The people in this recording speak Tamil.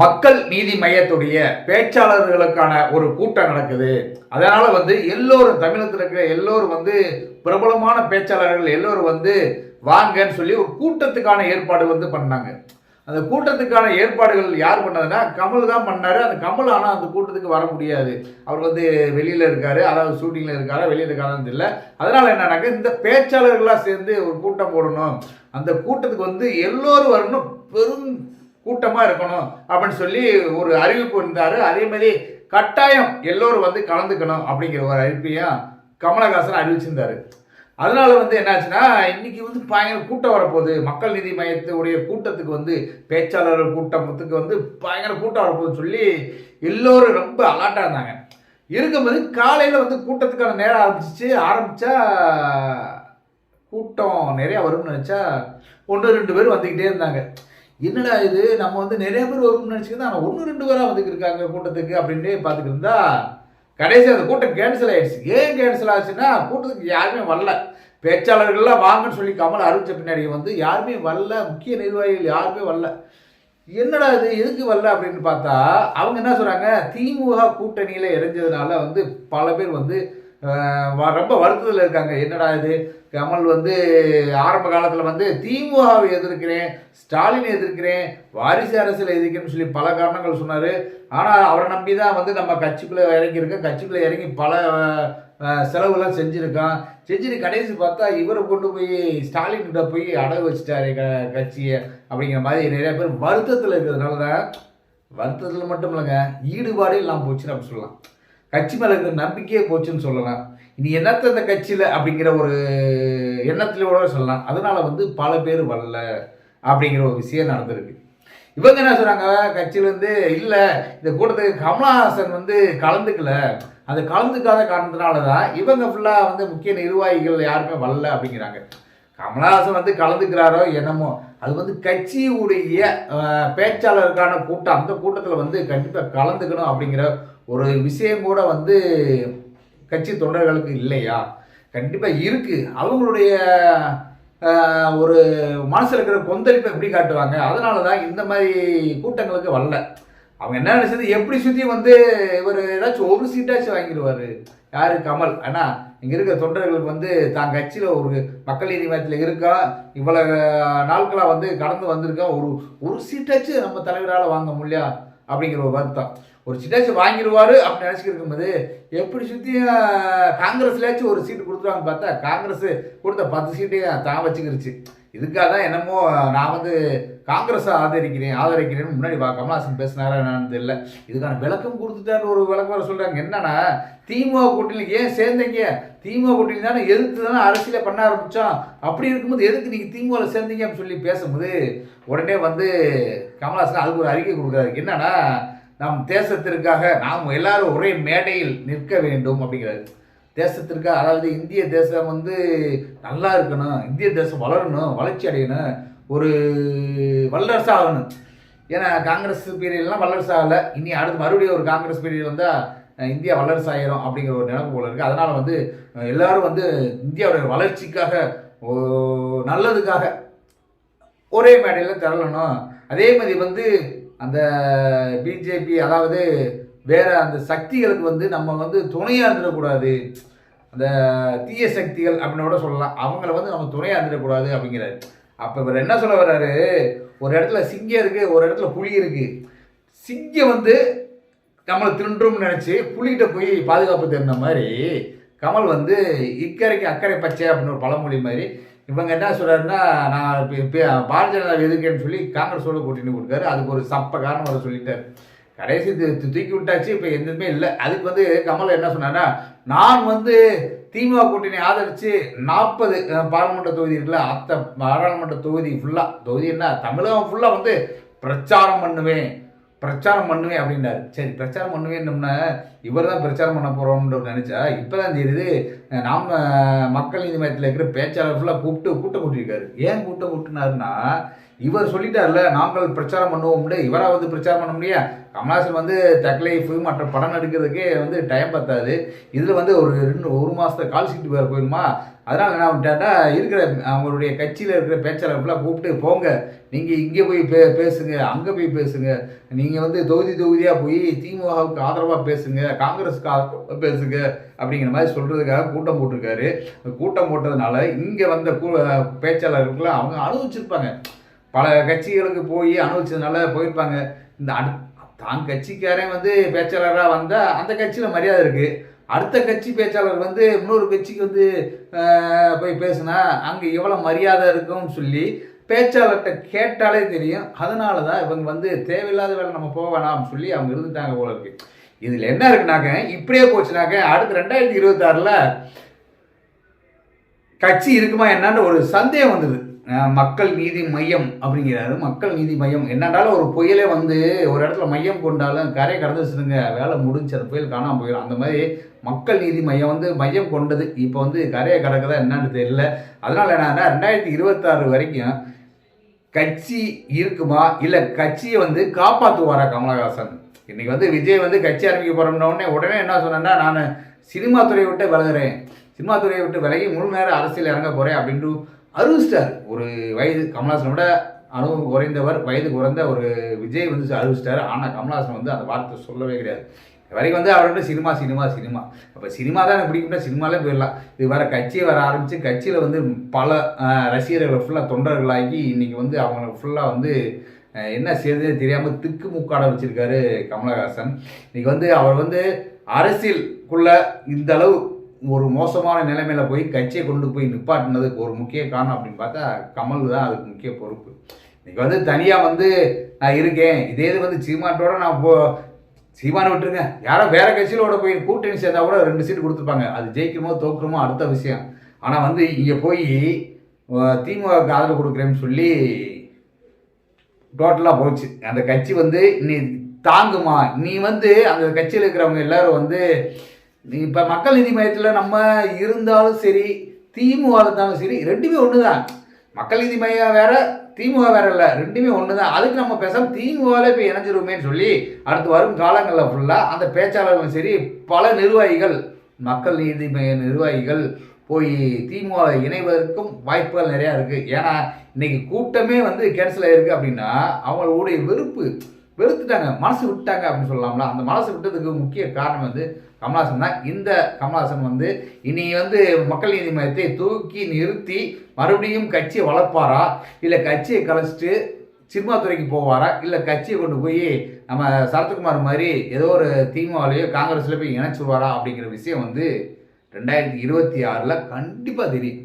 மக்கள் நீதி மையத்துடைய பேச்சாளர்களுக்கான ஒரு கூட்டம் நடக்குது. அதனால வந்து எல்லோரும் தமிழகத்தில் இருக்கிற எல்லோரும் வந்து பிரபலமான பேச்சாளர்கள் எல்லோரும் வந்து வாங்கன்னு சொல்லி ஒரு கூட்டத்துக்கான ஏற்பாடு வந்து பண்ணாங்க. அந்த கூட்டத்துக்கான ஏற்பாடுகள் யார் பண்ணதுன்னா கமல் தான் பண்ணாரு. அந்த கமல் ஆனால் அந்த கூட்டத்துக்கு வர முடியாது. அவர் வந்து வெளியில் இருக்காரு. அதாவது ஷூட்டிங்கில் இருக்காரா வெளியில் இருக்காரான்னு தெரியல. அதனால என்னன்னாக்க இந்த பேச்சாளர்களாக சேர்ந்து ஒரு கூட்டம் போடணும். அந்த கூட்டத்துக்கு வந்து எல்லோரும் வரணும். பெரும் கூட்டமாக இருக்கணும் அப்படின்னு சொல்லி ஒரு அறிவிப்பு இருந்தார். அதே மாதிரி கட்டாயம் எல்லோரும் வந்து கலந்துக்கணும் அப்படிங்கிற ஒரு அறிவிப்பையும் கமலஹாசன் அறிவிச்சிருந்தாரு. அதனால வந்து என்னாச்சுன்னா இன்னைக்கு வந்து பயங்கர கூட்டம் வரப்போகுது. மக்கள் நீதி மையத்துடைய கூட்டத்துக்கு வந்து பேச்சாளர் கூட்டத்துக்கு வந்து பயங்கர கூட்டம் வரப்போகுதுன்னு சொல்லி எல்லோரும் ரொம்ப அலாட்டாக இருந்தாங்க. இருக்கும்போது காலையில் வந்து கூட்டத்துக்கான நேரம் ஆரம்பிச்சிச்சு. ஆரம்பித்தா கூட்டம் நிறையா வரும்னு நினச்சா ஒன்று ரெண்டு பேர் வந்துக்கிட்டே இருந்தாங்க. என்னடா இது? நம்ம வந்து நிறைய பேர் வரும்னு நினச்சிக்கிட்டு ஆனால் ஒன்று ரெண்டு பேராக வந்துட்டு இருக்காங்க கூட்டத்துக்கு அப்படின்ட்டு பார்த்துட்டு இருந்தா கடைசி அந்த கூட்டம் கேன்சல் ஆயிடுச்சு. ஏன் கேன்சல் ஆச்சுன்னா கூட்டத்துக்கு யாருமே வரல. பேச்சாளர்கள்லாம் வாங்கன்னு சொல்லி கமல் அறிவிச்ச பின்னாடி வந்து யாருமே வரல. முக்கிய நிர்வாகிகள் யாருமே வரல. என்னடா இது? எதுக்கு வரல அப்படின்னு பார்த்தா அவங்க என்ன சொல்கிறாங்க திமுக கூட்டணியில் இறைஞ்சதுனால வந்து பல பேர் வந்து ரொம்ப வருத்தத்தில் இருக்காங்க. என்னடா இது? கமல் வந்து ஆரம்ப காலத்தில் வந்து திமுகவை எதிர்க்கிறேன் ஸ்டாலினை எதிர்க்கிறேன் வாரிசு அரசியல் எதிர்க்கிறேன்னு சொல்லி பல காரணங்கள் சொன்னார். ஆனால் அவரை நம்பி தான் வந்து நம்ம கட்சிக்குள்ளே இறங்கியிருக்கோம். கட்சிக்குள்ளே இறங்கி பல செலவுலாம் செஞ்சுருக்கான். செஞ்சுட்டு கடைசி பார்த்தா இவரை கொண்டு போய் ஸ்டாலின் கிட்ட போய் அடகு வச்சுட்டாரு க கட்சியை அப்படிங்கிற மாதிரி நிறைய பேர் வருத்தத்தில் இருக்கிறதுனால தான் வருத்தத்தில் மட்டும் இல்லைங்க ஈடுபாடே இல்லாமல் போச்சுன்னு அப்படி சொல்லலாம். கட்சி மேலே இருக்கிற நம்பிக்கையே போச்சுன்னு சொல்லலாம். இனி என்னத்த இந்த கட்சியில் அப்படிங்கிற ஒரு எண்ணத்திலோட சொல்லலாம். அதனால் வந்து பல பேர் வரல அப்படிங்கிற ஒரு விஷயம் நடந்திருக்கு. இவங்க என்ன சொல்கிறாங்க கட்சியிலேருந்து இல்லை இந்த கூட்டத்துக்கு கமலஹாசன் வந்து கலந்துக்கல. அது கலந்துக்காத காரணத்தினால தான் இவங்க ஃபுல்லாக வந்து முக்கிய நிர்வாகிகள் யாருமே வரல அப்படிங்கிறாங்க. கமலஹாசன் வந்து கலந்துக்கிறாரோ என்னமோ அது வந்து கட்சியுடைய பேச்சாளருக்கான கூட்டம். அந்த கூட்டத்தில் வந்து கண்டிப்பாக கலந்துக்கணும் அப்படிங்கிற ஒரு விஷயம் கூட வந்து கட்சி தொண்டர்களுக்கு இல்லையா? கண்டிப்பாக இருக்குது அவங்களுடைய ஒரு மனசில் இருக்கிற கொந்தளிப்பை எப்படி காட்டுவாங்க? அதனால தான் இந்த மாதிரி கூட்டங்களுக்கு வரல. அவங்க என்ன நினைச்சது? எப்படி சுற்றி வந்து இவர் ஏதாச்சும் ஒரு சீட்டாச்சும் வாங்கிடுவார். யார்? கமல். ஆனால் இங்கே இருக்கிற தொண்டர்களுக்கு வந்து தான் கட்சியில் ஒரு மக்கள் நீதி மையத்தில் இருக்கா? இவ்வளோ நாட்களாக வந்து கடந்து வந்திருக்கா? ஒரு ஒரு சீட்டாச்சும் நம்ம தலைவரால் வாங்க முடியா? அப்படிங்கிற ஒரு வருத்தம். ஒரு சீட்டாச்சும் வாங்கிடுவாரு அப்படின்னு நினச்சிக்கிட்டு இருக்கும்போது எப்படி சுற்றி காங்கிரஸ்லேயாச்சும் ஒரு சீட்டு கொடுத்துருவாங்கன்னு பார்த்தா காங்கிரஸ் கொடுத்த பத்து சீட்டையும் தான் வச்சுக்கிருச்சு. இதுக்காக தான் என்னமோ நான் வந்து காங்கிரஸை ஆதரிக்கிறேன் ஆதரிக்கிறேன்னு முன்னாடி வா கமல்ஹாசன் பேசினாரா என்னன்னு தெரியல. இதுக்கான விளக்கம் கொடுத்துட்டான்னு ஒரு விளக்கம் வர சொல்கிறாங்க என்னன்னா திமுக கூட்டணி ஏன் சேர்ந்தீங்க? திமுக கூட்டணி தானே எதிர்த்து தானே அரசியலை பண்ண ஆரம்பித்தோம் அப்படி இருக்கும்போது எதுக்கு நீங்கள் திமுகவில் சேர்ந்தீங்க அப்படின்னு சொல்லி பேசும்போது உடனே வந்து கமல்ஹாசன் அதுக்கு ஒரு அறிக்கை கொடுக்குறாரு. என்னன்னா நம் தேசத்திற்காக நாம் எல்லாரும் ஒரே மேடையில் நிற்க வேண்டும் அப்படிங்கிறது. தேசத்திற்காக அதாவது இந்திய தேசம் வந்து நல்லா இருக்கணும் இந்திய தேசம் வளரணும் வளர்ச்சி அடையணும் ஒரு வல்லரசு ஆகணும். ஏன்னா காங்கிரஸ் பீரியட்லாம் வல்லரசு ஆகலை. இனி அடுத்து மறுபடியும் ஒரு காங்கிரஸ் பீரியட் வந்தால் இந்தியா வல்லரசு ஆயிரும் அப்படிங்கிற ஒரு நினைப்பு போல இருக்குது அதனால் வந்து எல்லாரும் வந்து இந்தியாவுடைய வளர்ச்சிக்காக ஓ- நல்லதுக்காக ஒரே மேடையில் திரளணும். அதே மாதிரி வந்து அந்த பிஜேபி அதாவது வேற அந்த சக்திகளுக்கு வந்து நம்ம வந்து துணையாக இருந்துடக்கூடாது அந்த தீய சக்திகள் அப்படின்னு கூட சொல்லலாம். அவங்கள வந்து நம்ம துணையாக இருந்துடக்கூடாது அப்படிங்கிறாரு. அப்போ இவர் என்ன சொல்ல வர்றாரு? ஒரு இடத்துல சிங்கம் இருக்குது ஒரு இடத்துல புலி இருக்குது சிங்கம் வந்து நம்மளை திருண்டும்னு நினச்சி புலிகிட்ட போய் பாதுகாப்பு தெரிந்த மாதிரி கமல் வந்து இக்கரைக்கு அக்கறை பச்சை அப்படின்னு ஒரு பழமொழி மாதிரி இவங்க என்ன சொல்கிறாருன்னா நான் இப்போ பாரதிய ஜனதா எதுக்கேன்னு சொல்லி காங்கிரஸோட கூட்டணி கொடுக்காரு. அதுக்கு ஒரு சப்ப காரணம் வர சொல்லிட்டார். கடைசி தூக்கி விட்டாச்சு இப்போ எதுவுமே இல்லை. அதுக்கு வந்து கமல் என்ன சொன்னார்னா நான் வந்து திமுக கூட்டணி ஆதரித்து நாற்பது பாராளுமன்ற தொகுதி இருக்குல்ல அத்த பாராளுமன்ற தொகுதி ஃபுல்லாக தொகுதி என்ன தமிழகம் ஃபுல்லாக வந்து பிரச்சாரம் பண்ணுவேன். பிரச்சாரம் பண்ணுவேன் அப்படின்னாரு சரி பிரச்சாரம் பண்ணுவேன்னோம்னா இவர் தான் பிரச்சாரம் பண்ண போகிறோம்னு நினச்சா இப்போ தான் தெரியுது நாம் மக்கள் நீதி மையத்தில் இருக்கிற பேச்சாளர் ஃபுல்லாக கூப்பிட்டு கூட்டம் கூட்டியிருக்காரு. ஏன் கூட்டம் கூட்டினாருன்னா இவர் சொல்லிட்டார்ல நாங்கள் பிரச்சாரம் பண்ணுவோம்னு இவராக வந்து பிரச்சாரம் பண்ண முடியா? கமல்ஹாசன் வந்து தக்லைஃபு மற்ற படம் நடிக்கிறதுக்கே வந்து டைம் பத்தாது. இதில் வந்து ஒரு ரெண்டு ஒரு மாதத்தை கால் சீட்டு வேறு போயிருமா? அதனால் என்ன பண்ணிட்டாட்டா இருக்கிற அவங்களுடைய கட்சியில் இருக்கிற பேச்சாளர்கள்லாம் கூப்பிட்டு போங்க நீங்கள் இங்கே போய் பே பேசுங்க அங்கே போய் பேசுங்க. நீங்கள் வந்து தொகுதி தொகுதியாக போய் திமுகவுக்கு ஆதரவாக பேசுங்க காங்கிரஸுக்கு ஆதரவாக பேசுங்க அப்படிங்கிற மாதிரி சொல்கிறதுக்காக கூட்டம் போட்டிருக்காரு. கூட்டம் போட்டதுனால இங்கே வந்த கூ பேச்சாளர்களுக்கெல்லாம் அவங்க அனுபவிச்சிருப்பாங்க. பல கட்சிகளுக்கு போய் அனுபவிச்சதுனால போயிருப்பாங்க. இந்த அடு தான் கட்சிக்காரன் வந்து பேச்சாளராக வந்தால் அந்த கட்சியில் மரியாதை இருக்குது அடுத்த கட்சி பேச்சாளர் வந்து இன்னொரு கட்சிக்கு வந்து போய் பேசுனா அங்கே எவ்வளோ மரியாதை இருக்கும்னு சொல்லி பேச்சாளர்கிட்ட கேட்டாலே தெரியும். அதனால தான் இவங்க வந்து தேவையில்லாத வேலை நம்ம போக வேணாம்னு சொல்லி அவங்க இருந்துட்டாங்க போல இருக்கு. இதில் என்ன இருக்குனாக்க இப்படியே போச்சுனாக்க அடுத்து ரெண்டாயிரத்தி இருபத்தாறில் கட்சி இருக்குமா என்னன்னு ஒரு சந்தேகம் வந்தது. மக்கள் நீதி மையம் அப்படிங்கிறாரு. மக்கள் நீதி மையம். என்னன்னாலும் ஒரு புயலே வந்து ஒரு இடத்துல மையம் கொண்டாலும் கரையை கடந்து வச்சுருங்க. வேலை முடிஞ்சு அந்த புயல் காணாமல் போயிடும் அந்த மாதிரி மக்கள் நீதி மையம் வந்து மையம் கொண்டது. இப்போ வந்து கரையை கடக்குதா என்னன்னு தெரியல. அதனால என்னன்னா ரெண்டாயிரத்தி இருபத்தாறு வரைக்கும் கட்சி இருக்குமா? இல்லை கட்சியை வந்து காப்பாற்றுவாரா கமலஹாசன்? இன்னைக்கு வந்து விஜய் வந்து கட்சி ஆரம்பிக்க போகிறோம்னோடனே உடனே என்ன சொன்னேன்னா நான் சினிமா துறையை விட்டு விலகிறேன். சினிமா துறையை விட்டு விலகி முழு நேரம் அரசியல் இறங்க போகிறேன் அப்படின்ட்டு அறிவிச்சிட்டார் ஒரு வயது கமல்ஹாசனை விட அனுபவம் குறைந்தவர் வயது குறைந்த ஒரு விஜய் வந்து அறிவிச்சிட்டார் ஆனால் கமல்ஹாசன் வந்து அந்த வார்த்தை சொல்லவே கிடையாது. இது வரைக்கும் வந்து அவர்கிட்ட சினிமா சினிமா சினிமா. அப்போ சினிமா தான் எனக்கு பிடிக்கும்னா சினிமாலே போயிடலாம். இது வர கட்சியை வர ஆரம்பித்து கட்சியில் வந்து பல ரசிகர்களை ஃபுல்லாக தொண்டர்களாகி இன்றைக்கி வந்து அவங்க ஃபுல்லாக வந்து என்ன செய்யறதே தெரியாமல் திக்கு முக்காட வச்சுருக்காரு கமலஹாசன். இன்றைக்கி வந்து அவர் வந்து அரசியலுக்குள்ளே இந்த அளவு ஒரு மோசமான நிலைமையில போய் கட்சியை கொண்டு போய் நிப்பாட்டினதுக்கு ஒரு முக்கிய காரணம் அப்படின்னு பார்த்தா கமல் தான் அதுக்கு முக்கிய பொறுப்பு. இன்னைக்கு வந்து தனியாக வந்து நான் இருக்கேன். இதே இது வந்து சீமாட்டோட நான் போ சீமான விட்டுருங்க. யாரோ வேற கட்சியிலோட போய் கூட்டணி சேர்ந்தா கூட ரெண்டு சீட்டு கொடுத்துருப்பாங்க. அது ஜெயிக்கிறமோ தோக்குறமோ அடுத்த விஷயம். ஆனால் வந்து இங்கே போய் திமுகவுக்கு ஆதரவு கொடுக்குறேன்னு சொல்லி டோட்டலாக போச்சு. அந்த கட்சி வந்து நீ தாங்குமா? நீ வந்து அந்த கட்சியில் இருக்கிறவங்க எல்லாரும் வந்து இப்போ மக்கள் நீதி மையத்தில் நம்ம இருந்தாலும் சரி திமுக இருந்தாலும் சரி ரெண்டுமே ஒன்று தான் மக்கள் நீதி மையம் வேற திமுக வேற இல்லை ரெண்டுமே ஒன்று தான் அதுக்கு நம்ம பேசாமல் திமுகவில் இப்போ இணைஞ்சிருவோமேன்னு சொல்லி அடுத்து வரும் காலங்களில் ஃபுல்லாக அந்த பேச்சாளர்களும் சரி பல நிர்வாகிகள் மக்கள் நீதி மைய நிர்வாகிகள் போய் திமுக இணைவதற்கும் வாய்ப்புகள் நிறையா இருக்குது ஏன்னா இன்றைக்கி கூட்டமே வந்து கேன்சல் ஆகிருக்கு அப்படின்னா அவங்களுடைய வெறுப்பு வெறுத்துட்டாங்க. மனசு விட்டாங்க அப்படின்னு சொல்லலாம்ல. அந்த மனசு விட்டதுக்கு முக்கிய காரணம் வந்து கமலாசன் தான். இந்த கமலஹாசன் வந்து இனி வந்து மக்கள் நீதி மையத்தை தூக்கி நிறுத்தி மறுபடியும் கட்சியை வளர்ப்பாரா? இல்லை கட்சியை கலைச்சிட்டு சினிமா துறைக்கு போவாரா? இல்லை கட்சியை கொண்டு போய் நம்ம சரத்குமார் மாதிரி ஏதோ ஒரு திமுகலையோ காங்கிரஸ்ல போய் இணைச்சிடுவாரா அப்படிங்கிற விஷயம் வந்து ரெண்டாயிரத்தி இருபத்தி ஆறில் கண்டிப்பாக தெரியும்.